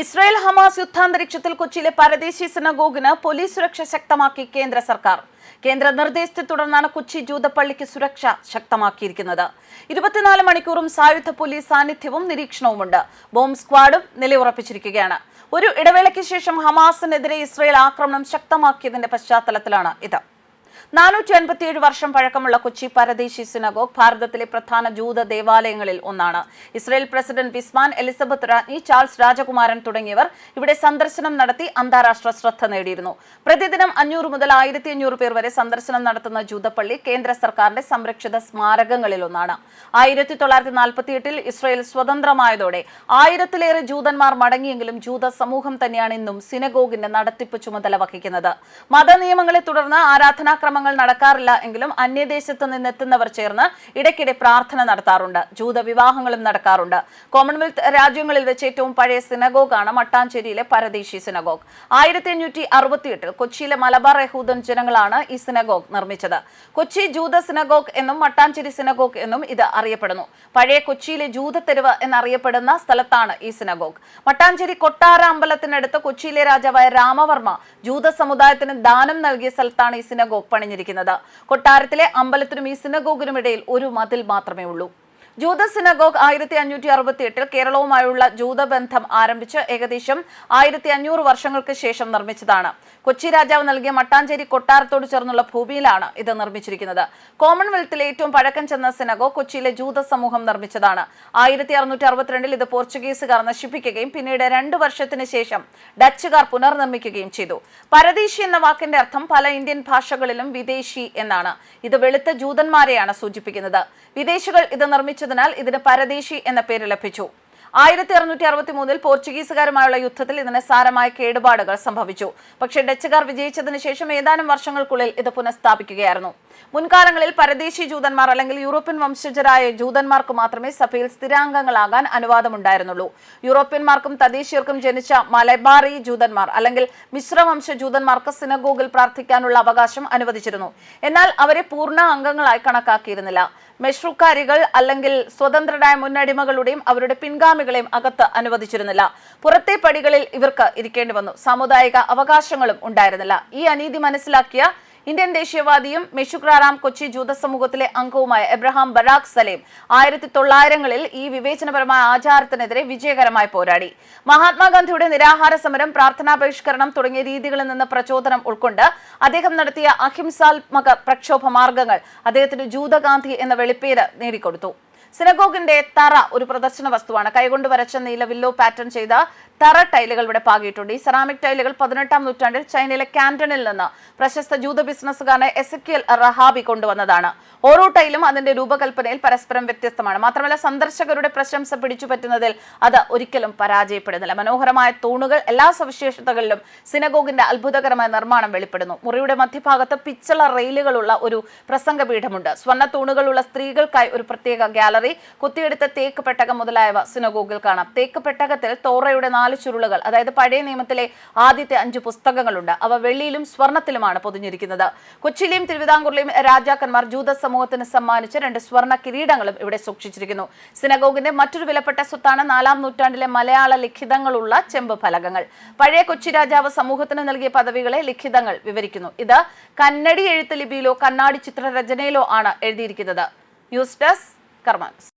Israel Hamas യുദ്ധാന്തരീക്ഷത്തിൽ കൊച്ചിയിലെ പരദേശി സിനഗോഗിന് police സുരക്ഷ ശക്തമാക്കി കേന്ദ്ര സർക്കാർ. കേന്ദ്ര നിർദ്ദേശത്തെ തുടർന്നാണ് കൊച്ചി ജൂതപ്പള്ളിക്ക് സുരക്ഷ ശക്തമാക്കിയിരിക്കുന്നത്. ഇരുപത്തിനാല് മണിക്കൂറും സായുധ പോലീസ് സാന്നിധ്യവും നിരീക്ഷണവുമുണ്ട്. ബോംബ് സ്ക്വാഡും നിലയുറപ്പിച്ചിരിക്കുകയാണ്. ഒരു ഇടവേളയ്ക്ക് ശേഷം ഹമാസിനെതിരെ ഇസ്രായേൽ ആക്രമണം ശക്തമാക്കിയതിന്റെ പശ്ചാത്തലത്തിലാണ് ഇത്. നാനൂറ്റി അൻപത്തിയേഴ് വർഷം പഴക്കമുള്ള കൊച്ചി പരദേശി സിനഗോഗ് ഭാരതത്തിലെ പ്രധാന ജൂത ദേവാലയങ്ങളിൽ ഒന്നാണ്. ഇസ്രയേൽ പ്രസിഡന്റ് വിസ്മാൻ എലിസബത്ത് രാജ്ഞി ചാൾസ് രാജകുമാരൻ തുടങ്ങിയവർ ഇവിടെ സന്ദർശനം നടത്തി അന്താരാഷ്ട്ര ശ്രദ്ധ നേടിയിരുന്നു. പ്രതിദിനം അഞ്ഞൂറ് മുതൽ ആയിരത്തി അഞ്ഞൂറ് പേർ വരെ സന്ദർശനം നടത്തുന്ന ജൂതപ്പള്ളി കേന്ദ്ര സർക്കാരിന്റെ സംരക്ഷിത സ്മാരകങ്ങളിൽ ഒന്നാണ്. ആയിരത്തി തൊള്ളായിരത്തി നാൽപ്പത്തി എട്ടിൽ ഇസ്രായേൽ സ്വതന്ത്രമായതോടെ ആയിരത്തിലേറെ ജൂതന്മാർ മടങ്ങിയെങ്കിലും ജൂത സമൂഹം തന്നെയാണ് ഇന്നും സിനഗോഗിന്റെ നടത്തിപ്പ് ചുമതല വഹിക്കുന്നത്. മതനിയമങ്ങളെ തുടർന്ന് ആരാധനാക്രമങ്ങൾ നടക്കാറില്ല എങ്കിലും അന്യദേശത്ത് നിന്നെത്തുന്നവർ ചേർന്ന് ഇടയ്ക്കിടെ പ്രാർത്ഥന നടത്താറുണ്ട്. ജൂത വിവാഹങ്ങളും നടക്കാറുണ്ട്. കോമൺവെൽത്ത് രാജ്യങ്ങളിൽ വെച്ച് ഏറ്റവും പഴയ സിനഗോഗാണ് മട്ടാഞ്ചേരിയിലെ പരദേശി സിനഗോഗ്. ആയിരത്തി അഞ്ഞൂറ്റി അറുപത്തിയെട്ടിൽ കൊച്ചിയിലെ മലബാർ യഹൂദൻ ജനങ്ങളാണ് ഈ സിനഗോഗ് നിർമ്മിച്ചത്. കൊച്ചി ജൂത സിനഗോഗ് എന്നും മട്ടാഞ്ചേരി സിനഗോഗ് എന്നും ഇത് അറിയപ്പെടുന്നു. പഴയ കൊച്ചിയിലെ ജൂതത്തെരുവ് എന്നറിയപ്പെടുന്ന സ്ഥലത്താണ് ഈ സിനഗോഗ്. മട്ടാഞ്ചേരി കൊട്ടാര അമ്പലത്തിനടുത്ത് കൊച്ചിയിലെ രാജാവായ രാമവർമ്മ ജൂത സമുദായത്തിന് ദാനം നൽകിയ സ്ഥലത്താണ് ഈ സിനഗോഗ്. പണിഞ്ഞിരിക്കുന്നത് കൊട്ടാരത്തിലെ അമ്പലത്തിനും ഈ സിനഗോഗിനും ഇടയിൽ ഒരു മതിൽ മാത്രമേ ഉള്ളൂ. ജൂത സിനഗോഗ് ആയിരത്തി അഞ്ഞൂറ്റി അറുപത്തി എട്ടിൽ കേരളവുമായുള്ള ജൂതബന്ധം ആരംഭിച്ച് ഏകദേശം ആയിരത്തി അഞ്ഞൂറ് വർഷങ്ങൾക്ക് ശേഷം നിർമ്മിച്ചതാണ്. കൊച്ചി രാജാവ് നൽകിയ മട്ടാഞ്ചേരി കൊട്ടാരത്തോട് ചേർന്നുള്ള ഭൂമിയിലാണ് ഇത് നിർമ്മിച്ചിരിക്കുന്നത്. കോമൺവെൽത്തിലെ ഏറ്റവും പഴക്കം ചെന്ന സിനഗോഗ് കൊച്ചിയിലെ ജൂത സമൂഹം നിർമ്മിച്ചതാണ്. ആയിരത്തി അറുന്നൂറ്റി അറുപത്തിരണ്ടിൽ ഇത് പോർച്ചുഗീസുകാർ നശിപ്പിക്കുകയും പിന്നീട് രണ്ട് വർഷത്തിന് ശേഷം ഡച്ചുകാർ പുനർനിർമ്മിക്കുകയും ചെയ്തു. പരദേശി എന്ന വാക്കിന്റെ അർത്ഥം പല ഇന്ത്യൻ ഭാഷകളിലും വിദേശി എന്നാണ്. ഇത് വെളുത്ത ജൂതന്മാരെയാണ് സൂചിപ്പിക്കുന്നത്. വിദേശികൾ ഇത് നിർമ്മിച്ചതിനാൽ ഇതിന് പരദേശി എന്ന പേര് ലഭിച്ചു. ആയിരത്തി അറുന്നൂറ്റി അറുപത്തി മൂന്നിൽ പോർച്ചുഗീസുകാരുമായുള്ള യുദ്ധത്തിൽ ഇതിന് സാരമായ കേടുപാടുകൾ സംഭവിച്ചു. പക്ഷേ ഡച്ചുകാർ വിജയിച്ചതിന് ശേഷം ഏതാനും വർഷങ്ങൾക്കുള്ളിൽ ഇത് പുനഃസ്ഥാപിക്കുകയായിരുന്നു. മുൻകാലങ്ങളിൽ പരദേശി ജൂതന്മാർ അല്ലെങ്കിൽ യൂറോപ്യൻ വംശജരായ ജൂതന്മാർക്ക് മാത്രമേ സഭയിൽ സ്ഥിരാംഗങ്ങളാകാൻ അനുവാദമുണ്ടായിരുന്നുള്ളൂ. യൂറോപ്യന്മാർക്കും തദ്ദേശീയർക്കും ജനിച്ച മലബാറി ജൂതന്മാർ അല്ലെങ്കിൽ മിശ്രവംശ ജൂതന്മാർക്ക് സിനഗോഗിൽ പ്രാർത്ഥിക്കാനുള്ള അവകാശം അനുവദിച്ചിരുന്നു. എന്നാൽ അവരെ പൂർണ അംഗങ്ങളായി കണക്കാക്കിയിരുന്നില്ല. മെഷ്രുക്കാരികൾ അല്ലെങ്കിൽ സ്വതന്ത്രരായ മുന്നടിമകളുടെയും അവരുടെ പിൻഗാമികളെയും അകത്ത് അനുവദിച്ചിരുന്നില്ല. പുറത്തെ പടികളിൽ ഇവർക്ക് ഇരിക്കേണ്ടി വന്നു. സാമുദായിക അവകാശങ്ങളും ഉണ്ടായിരുന്നില്ല. ഈ അനീതി മനസ്സിലാക്കിയ ഇന്ത്യൻ ദേശീയവാദിയും മെഷുക്രാറാം കൊച്ചി ജൂത സമൂഹത്തിലെ അംഗവുമായ എബ്രഹാം ബറാഖ് സലേം ആയിരത്തി തൊള്ളായിരങ്ങളിൽ ഈ വിവേചനപരമായ ആചാരത്തിനെതിരെ വിജയകരമായി പോരാടി. മഹാത്മാഗാന്ധിയുടെ നിരാഹാര സമരം പ്രാർത്ഥനാ ബഹിഷ്കരണം തുടങ്ങിയ രീതികളിൽ നിന്ന് പ്രചോദനം ഉൾക്കൊണ്ട് അദ്ദേഹം നടത്തിയ അഹിംസാത്മക പ്രക്ഷോഭ മാർഗങ്ങൾ അദ്ദേഹത്തിന് ജൂതഗാന്ധി എന്ന വെളിപ്പേര് നേടിക്കൊടുത്തു. സിനഗോഗിന്റെ തറ ഒരു പ്രദർശന വസ്തുവാണ്. കൈകൊണ്ട് വരച്ച നീല വില്ലോ പാറ്റേൺ ചെയ്ത തറ ടൈലുകൾ ഇവിടെ പാകിയിട്ടുണ്ട്. ഈ സെറാമിക് ടൈലുകൾ പതിനെട്ടാം നൂറ്റാണ്ടിൽ ചൈനയിലെ കാന്റണിൽ നിന്ന് പ്രശസ്ത ജൂത ബിസിനസ്സുകാരനെ എസക്കിയൽ റഹാബി കൊണ്ടുവന്നതാണ്. ഓരോ ടൈലും അതിന്റെ രൂപകൽപ്പനയിൽ പരസ്പരം വ്യത്യസ്തമാണ്. മാത്രമല്ല സന്ദർശകരുടെ പ്രശംസ പിടിച്ചു പറ്റുന്നതിൽ അത് ഒരിക്കലും പരാജയപ്പെടുന്നില്ല. മനോഹരമായ തൂണുകൾ എല്ലാ സവിശേഷതകളിലും സിനഗോഗിന്റെ അത്ഭുതകരമായ നിർമ്മാണം വെളിപ്പെടുന്നു. മുറിയുടെ മധ്യഭാഗത്ത് പിച്ചള റെയിലുകളുള്ള ഒരു പ്രസംഗപീഠമുണ്ട്. സ്വർണ തൂണുകളുള്ള സ്ത്രീകൾക്കായി ഒരു പ്രത്യേക ഗാലറി കുത്തിയെടുത്ത തേക്ക് പെട്ടകം മുതലായവ സിനഗോഗിൽ കാണാം. തേക്ക് പെട്ടകത്തിൽ തോറയുടെ നാല് ചുരുളുകൾ അതായത് പഴയ നിയമത്തിലെ ആദ്യത്തെ അഞ്ച് പുസ്തകങ്ങളുണ്ട്. അവ വെള്ളിയിലും സ്വർണത്തിലുമാണ് പൊതിഞ്ഞിരിക്കുന്നത്. കൊച്ചിയിലെയും തിരുവിതാംകൂറിലെയും രാജാക്കന്മാർ ജൂത സമൂഹത്തിന് സമ്മാനിച്ച രണ്ട് സ്വർണ കിരീടങ്ങളും ഇവിടെ സൂക്ഷിച്ചിരിക്കുന്നു. സിനഗോഗിന്റെ മറ്റൊരു വിലപ്പെട്ട സ്വത്താണ് നാലാം നൂറ്റാണ്ടിലെ മലയാള ലിഖിതങ്ങളുള്ള ചെമ്പ് ഫലകങ്ങൾ. പഴയ കൊച്ചി രാജാവ് സമൂഹത്തിന് നൽകിയ പദവികളെ ലിഖിതങ്ങൾ വിവരിക്കുന്നു. ഇത് കന്നടി എഴുത്ത് ലിപിയിലോ കണ്ണാടി ചിത്രരചനയിലോ ആണ് എഴുതിയിരിക്കുന്നത്. News desk കർമാൻസ്